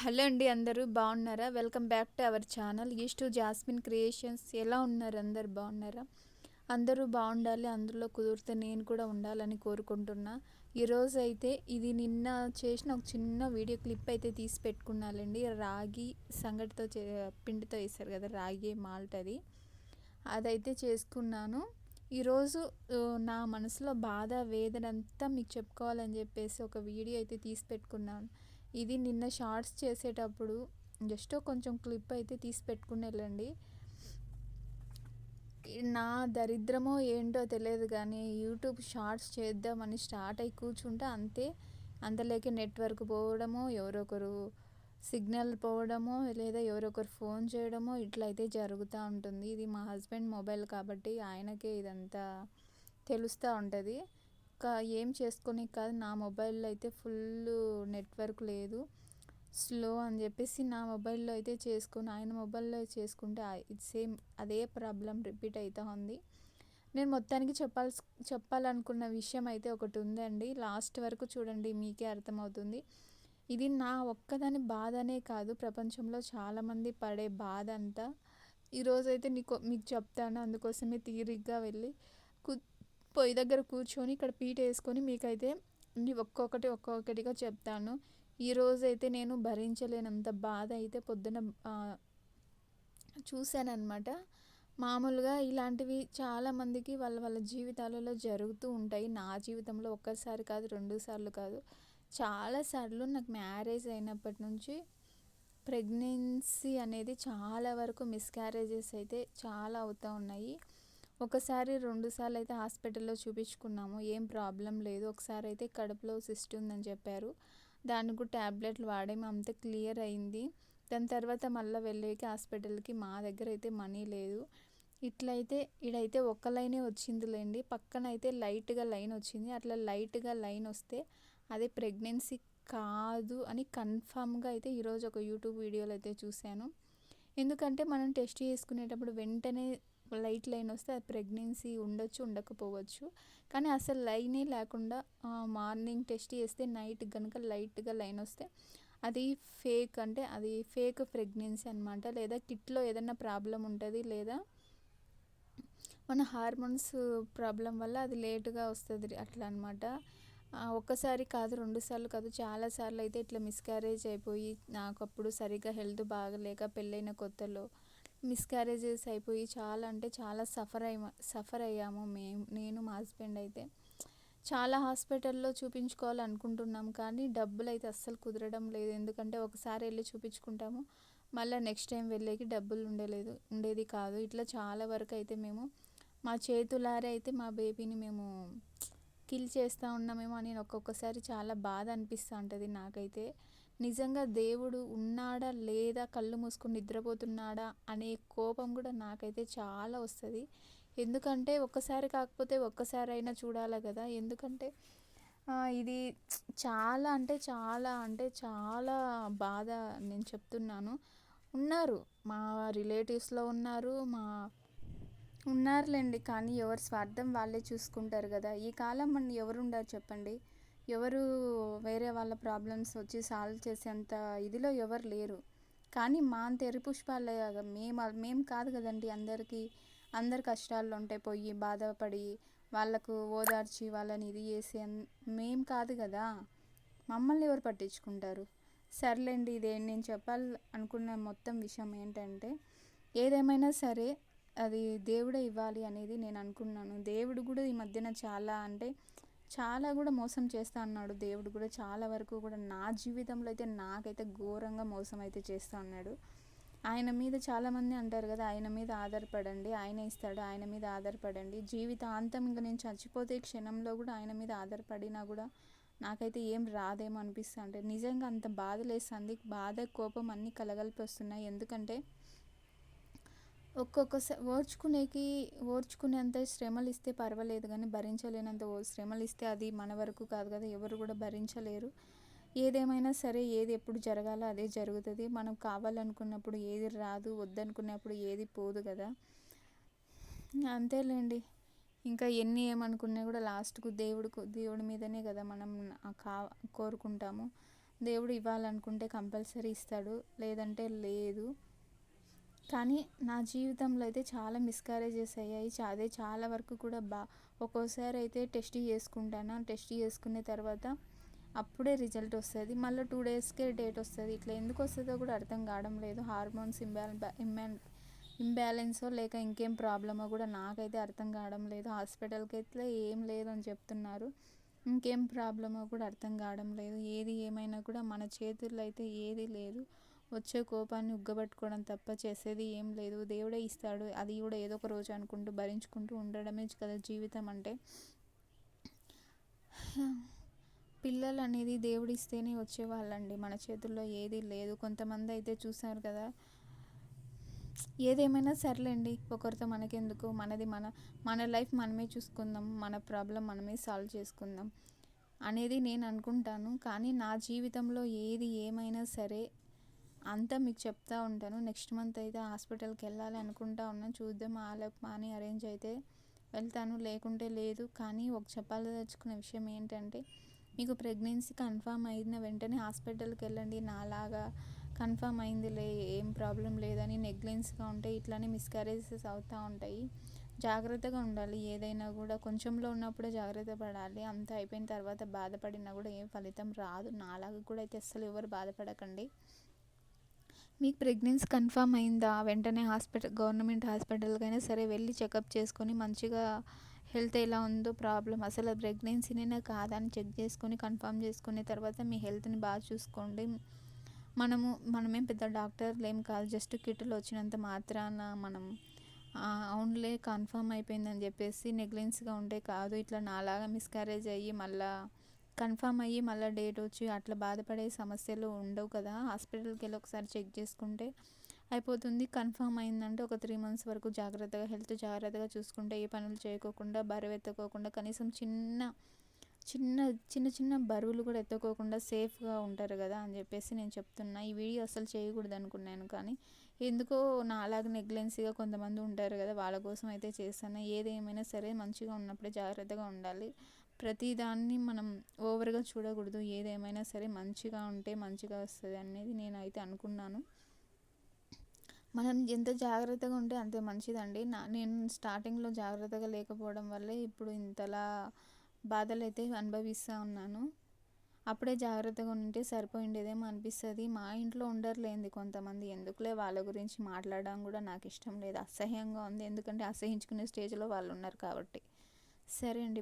Hello అండి అందరూ బాగున్నారా? Welcome back to our channel. East Jasmine Creations. ఎలా ఉన్నారు అందరు? బాగున్నారా? అందరూ బాగుండాలి అందులో కుదిరితే నేను కూడా ఉండాలని కోరుకుంటున్నా. ఈరోజు అయితే ఇది నిన్న చేసిన ఒక చిన్న వీడియో క్లిప్ అయితే తీసి పెట్టుకున్నానండి. రాగి సంగటితో చే పిండితో వేస్తారు కదా రాగి మాల్ట్ అది. అదైతే చేసుకున్నాను. ఈరోజు నా మనసులో బాధ వేదన అంతా మీకు చెప్పుకోవాలని చెప్పేసి ఒక వీడియో అయితే తీసి పెట్టుకున్నాను. ఇది నిన్న షార్ట్స్ చేసేటప్పుడు జస్ట్ కొంచెం క్లిప్ అయితే తీసి పెట్టుకుని వెళ్ళండి. నా దరిద్రమో ఏంటో తెలియదు కానీ యూట్యూబ్ షార్ట్స్ చేద్దామని స్టార్ట్ అయి కూర్చుంటే అంతే. అంతలేకే నెట్వర్క్ పోవడమో ఎవరొకరు సిగ్నల్ పోవడమో లేదా ఎవరొకరు ఫోన్ చేయడమో ఇట్లా అయితే జరుగుతూ ఉంటుంది. ఇది మా హస్బెండ్ మొబైల్ కాబట్టి ఆయనకే ఇదంతా తెలుస్తూ ఉంటుంది. ఇంకా ఏం చేసుకొని కాదు. నా మొబైల్లో అయితే ఫుల్ నెట్వర్క్ లేదు. స్లో అని చెప్పేసి నా మొబైల్లో అయితే చేసుకుని ఆయన మొబైల్లో చేసుకుంటే ఇట్ సేమ్ అదే ప్రాబ్లం రిపీట్ అవుతూ ఉంది. నేను మొత్తానికి చెప్పాల్సి చెప్పాలనుకున్న విషయం అయితే ఒకటి ఉందండి. లాస్ట్ వరకు చూడండి మీకే అర్థమవుతుంది. ఇది నా ఒక్కదాని బాధనే కాదు. ప్రపంచంలో చాలామంది పడే బాధ అంతా. ఈరోజైతే నీకు మీకు చెప్తాను. అందుకోసమే తీరిగ్గా వెళ్ళి పొయ్యి దగ్గర కూర్చొని ఇక్కడ పీట వేసుకొని మీకైతే ఒక్కొక్కటి ఒక్కొక్కటిగా చెప్తాను. ఈరోజైతే నేను భరించలేనంత బాధ అయితే పొద్దున చూశానమాట మామూలుగా ఇలాంటివి చాలామందికి వాళ్ళ వాళ్ళ జీవితాలలో జరుగుతూ ఉంటాయి. నా జీవితంలో ఒక్కసారి కాదు రెండు సార్లు కాదు. చాలాసార్లు నాకు మ్యారేజ్ అయినప్పటి నుంచి ప్రెగ్నెన్సీ అనేది చాలా వరకు మిస్క్యారేజెస్ అయితే చాలా అవుతూ ఉన్నాయి. ఒకసారి రెండుసార్లు అయితే హాస్పిటల్లో చూపించుకున్నాము. ఏం ప్రాబ్లం లేదు. ఒకసారి అయితే కడుపులో సిస్ట్ ఉందని చెప్పారు. దానికి ట్యాబ్లెట్లు వాడేమో అంతా క్లియర్ అయింది. దాని తర్వాత మళ్ళీ వెళ్ళేకి హాస్పిటల్కి మా దగ్గర అయితే మనీ లేదు. ఇట్లయితే ఇడైతే ఒక్క లైనే వచ్చిందిలేండి. పక్కన అయితే లైట్గా లైన్ వచ్చింది. అట్లా లైట్గా లైన్ వస్తే అదే ప్రెగ్నెన్సీ కాదు అని కన్ఫామ్గా అయితే ఈరోజు ఒక యూట్యూబ్ వీడియోలో అయితే చూశాను. ఎందుకంటే మనం టెస్ట్ చేసుకునేటప్పుడు వెంటనే లైట్ లైన్ వస్తే అది ప్రెగ్నెన్సీ ఉండొచ్చు ఉండకపోవచ్చు. కానీ అసలు లైనే లేకుండా మార్నింగ్ టెస్ట్ చేస్తే నైట్ కనుక లైట్గా లైన్ వస్తే అది ఫేక్ అంటే అది ఫేక్ ప్రెగ్నెన్సీ అనమాట లేదా కిట్లో ఏదైనా ప్రాబ్లం ఉంటుంది లేదా మన హార్మోన్స్ ప్రాబ్లం వల్ల అది లేటుగా వస్తుంది అట్లా అనమాట ఒక్కసారి కాదు రెండు సార్లు కాదు చాలాసార్లు అయితే ఇట్లా మిస్క్యారేజ్ అయిపోయి నాకు అప్పుడు సరిగ్గా హెల్త్ బాగలేక పెళ్ళైన కొత్తలో మిస్క్యారేజెస్ అయిపోయి చాలా అంటే చాలా సఫర్ అయ్యా సఫర్ అయ్యాము మేము నేను మా హస్బెండ్ అయితే. చాలా హాస్పిటల్లో చూపించుకోవాలనుకుంటున్నాం కానీ డబ్బులు అయితే అస్సలు కుదరడం లేదు. ఎందుకంటే ఒకసారి వెళ్ళి చూపించుకుంటాము మళ్ళీ నెక్స్ట్ టైం వెళ్ళేకి డబ్బులు ఉండలేదు ఉండేది కాదు. ఇట్లా చాలా వరకు అయితే మేము మా చేతులారే అయితే మా బేబీని మేము కిల్ చేస్తూ ఉన్నామేమో అని ఒక్కొక్కసారి చాలా బాధ అనిపిస్తూ ఉంటుంది నాకైతే. నిజంగా దేవుడు ఉన్నాడా లేదా కళ్ళు మూసుకుని నిద్రపోతున్నాడా అనే కోపం కూడా నాకైతే చాలా వస్తుంది. ఎందుకంటే ఒక్కసారి కాకపోతే ఒక్కసారి అయినా చూడాలి కదా. ఎందుకంటే ఇది చాలా అంటే చాలా అంటే చాలా బాధ నేను చెప్తున్నాను. ఉన్నారు. మా రిలేటివ్స్లో ఉన్నారు మా ఉన్నారులేండి. కానీ ఎవరి స్వార్థం వాళ్ళే చూసుకుంటారు కదా. ఈ కాలం మన ఎవరుండారు చెప్పండి. ఎవరు వేరే వాళ్ళ ప్రాబ్లమ్స్ వచ్చి సాల్వ్ చేసేంత ఇదిలో ఎవరు లేరు. కానీ మా అంత ఎరిపుష్పాలే మేము మేము కాదు కదండి అందరికీ అందరి కష్టాల్లో ఉంటే పోయి బాధపడి వాళ్ళకు ఓదార్చి వాళ్ళని ఇది చేసి మేం కాదు కదా మమ్మల్ని ఎవరు పట్టించుకుంటారు? సర్లేండి ఇదే నేను చెప్పాలి అనుకున్న మొత్తం విషయం ఏంటంటే ఏదేమైనా సరే అది దేవుడే ఇవ్వాలి అనేది నేను అనుకున్నాను. దేవుడు కూడా ఈ మధ్యన చాలా అంటే చాలా కూడా మోసం చేస్తా అన్నాడు దేవుడు కూడా. చాలా వరకు కూడా నా జీవితంలో అయితే నాకైతే ఘోరంగా మోసం అయితే చేస్తూ ఉన్నాడు ఆయన మీద చాలామంది అంటారు కదా ఆయన మీద ఆధారపడండి ఆయన ఇస్తాడు ఆయన మీద ఆధారపడండి. జీవితాంతం ఇంకా నేను చచ్చిపోతే క్షణంలో కూడా ఆయన మీద ఆధారపడినా కూడా నాకైతే ఏం రాదేమో అనిపిస్తుంది అంటే నిజంగా అంత బాధ లేస్తుంది బాధ కోపం అన్నీ కలగలిపి వస్తున్నాయి. ఎందుకంటే ఒక్కొక్కసారి ఓర్చుకునేకి ఓర్చుకునేంత శ్రమలు ఇస్తే పర్వాలేదు కానీ భరించలేనంత శ్రమలు ఇస్తే అది మన వరకు కాదు కదా ఎవరు కూడా భరించలేరు. ఏదేమైనా సరే ఏది ఎప్పుడు జరగాలో అదే జరుగుతుంది. మనం కావాలనుకున్నప్పుడు ఏది రాదు వద్దనుకున్నప్పుడు ఏది పోదు కదా. అంతేలేండి. ఇంకా ఎన్ని ఏమనుకున్నా కూడా లాస్ట్కు దేవుడు దేవుడి మీదనే కదా మనం కా కోరుకుంటాము. దేవుడు ఇవ్వాలనుకుంటే కంపల్సరీ ఇస్తాడు. లేదంటే లేదు. కానీ నా జీవితంలో అయితే చాలా మిస్కారేజెస్ అయ్యాయి. అదే చాలా వరకు కూడా బా ఒక్కోసారి అయితే టెస్ట్ చేసుకుంటాను. టెస్ట్ చేసుకునే తర్వాత అప్పుడే రిజల్ట్ వస్తుంది. మళ్ళీ టూ డేస్కే డేట్ వస్తుంది. ఇట్లా ఎందుకు వస్తుందో కూడా అర్థం కావడం లేదు. హార్మోన్స్ ఇంబ్యాల్ ఇంబ్యాలెన్సో లేక ఇంకేం ప్రాబ్లమో కూడా నాకైతే అర్థం కావడం లేదు. హాస్పిటల్కి అయితే ఏం లేదు అని చెప్తున్నారు. ఇంకేం ప్రాబ్లమో కూడా అర్థం కావడం లేదు. ఏది ఏమైనా కూడా మన చేతుల్లో అయితే ఏది లేదు. వచ్చే కోపాన్ని ఉగ్గబట్టుకోవడం తప్ప చేసేది ఏం లేదు. దేవుడే ఇస్తాడు. అది కూడా ఏదో ఒక రోజు అనుకుంటూ భరించుకుంటూ ఉండడమే కదా జీవితం అంటే. పిల్లలు అనేది దేవుడు ఇస్తేనే వచ్చేవాళ్ళండి. మన చేతుల్లో ఏది లేదు. కొంతమంది అయితే చూసారు కదా ఏదేమైనా సర్లేండి. ఒకరితో మనకెందుకు? మనది మన మన లైఫ్ మనమే చూసుకుందాం. మన ప్రాబ్లం మనమే సాల్వ్ చేసుకుందాం అనేది నేను అనుకుంటాను. కానీ నా జీవితంలో ఏది ఏమైనా సరే అంతా మీకు చెప్తా ఉంటాను. నెక్స్ట్ మంత్ అయితే హాస్పిటల్కి వెళ్ళాలి అనుకుంటా ఉన్నాను చూద్దాం ఆలప్ అని అరేంజ్ అయితే వెళ్తాను. లేకుంటే లేదు. కానీ ఒక చెప్పాలదలుచుకున్న విషయం ఏంటంటే మీకు ప్రెగ్నెన్సీ కన్ఫామ్ అయిన వెంటనే హాస్పిటల్కి వెళ్ళండి. నాలాగా కన్ఫామ్ అయిందిలే ఏం ప్రాబ్లం లేదని నెగ్లెన్స్గా ఉంటే ఇట్లానే మిస్క్యారేజెస్ అవుతూ ఉంటాయి. జాగ్రత్తగా ఉండాలి. ఏదైనా కూడా కొంచెంలో ఉన్నప్పుడే జాగ్రత్త పడాలి. అంతా అయిపోయిన తర్వాత బాధపడినా కూడా ఏం ఫలితం రాదు. నాలాగా కూడా అయితే అస్సలు ఎవరు బాధపడకండి. మీకు ప్రెగ్నెన్సీ కన్ఫామ్ అయిందా? వెంటనే హాస్పిటల్ గవర్నమెంట్ హాస్పిటల్కైనా సరే వెళ్ళి చెకప్ చేసుకొని మంచిగా హెల్త్ ఎలా ఉందో ప్రాబ్లం అసలు ప్రెగ్నెన్సీనేనా కాదా అని చెక్ చేసుకొని కన్ఫామ్ చేసుకునే తర్వాత మీ హెల్త్ని బాగా చూసుకోండి. మనము మనమేం పెద్ద డాక్టర్లేం కాదు. జస్ట్ కిట్లు వచ్చినంత మాత్రాన మనం అవునులే కన్ఫర్మ్ అయిపోయిందని చెప్పేసి నెగ్లెన్స్గా ఉంటే కాదు. ఇట్లా నాలాగా మిస్క్యారేజ్ అయ్యి మళ్ళీ కన్ఫామ్ అయ్యి మళ్ళీ డేట్ వచ్చి అట్లా బాధపడే సమస్యలు ఉండవు కదా. హాస్పిటల్కి వెళ్ళి ఒకసారి చెక్ చేసుకుంటే అయిపోతుంది. కన్ఫామ్ అయిందంటే ఒక త్రీ మంత్స్ వరకు జాగ్రత్తగా హెల్త్ జాగ్రత్తగా చూసుకుంటే ఏ పనులు చేయకోకుండా బరువు ఎత్తుకోకుండా కనీసం చిన్న చిన్న చిన్న చిన్న బరువులు కూడా ఎత్తుకోకుండా సేఫ్గా ఉంటారు కదా అని చెప్పేసి నేను చెప్తున్నా. ఈ వీడియో అసలు చేయకూడదు అనుకున్నాను కానీ ఎందుకో నా అలాగే నెగ్లెన్సీగా కొంతమంది ఉంటారు కదా వాళ్ళ కోసం అయితే చేస్తాను. ఏదేమైనా సరే మంచిగా ఉన్నప్పుడే జాగ్రత్తగా ఉండాలి. ప్రతిదాన్ని మనం ఓవర్గా చూడకూడదు. ఏదేమైనా సరే మంచిగా ఉంటే మంచిగా వస్తుంది అనేది నేను అయితే అనుకున్నాను. మనం ఎంత జాగ్రత్తగా ఉంటే అంతే మంచిదండి. నా నేను స్టార్టింగ్లో జాగ్రత్తగా లేకపోవడం వల్లే ఇప్పుడు ఇంతలా బాధలు అయితే అనుభవిస్తూ ఉన్నాను. అప్పుడే జాగ్రత్తగా ఉంటే సరిపోయిండేదేమో అనిపిస్తుంది. మా ఇంట్లో ఉండర్లేంది కొంతమంది. ఎందుకులే వాళ్ళ గురించి మాట్లాడడం కూడా నాకు ఇష్టం లేదు. అసహ్యంగా ఉంది. ఎందుకంటే అసహించుకునే స్టేజ్లో వాళ్ళు ఉన్నారు కాబట్టి. సరే అండి.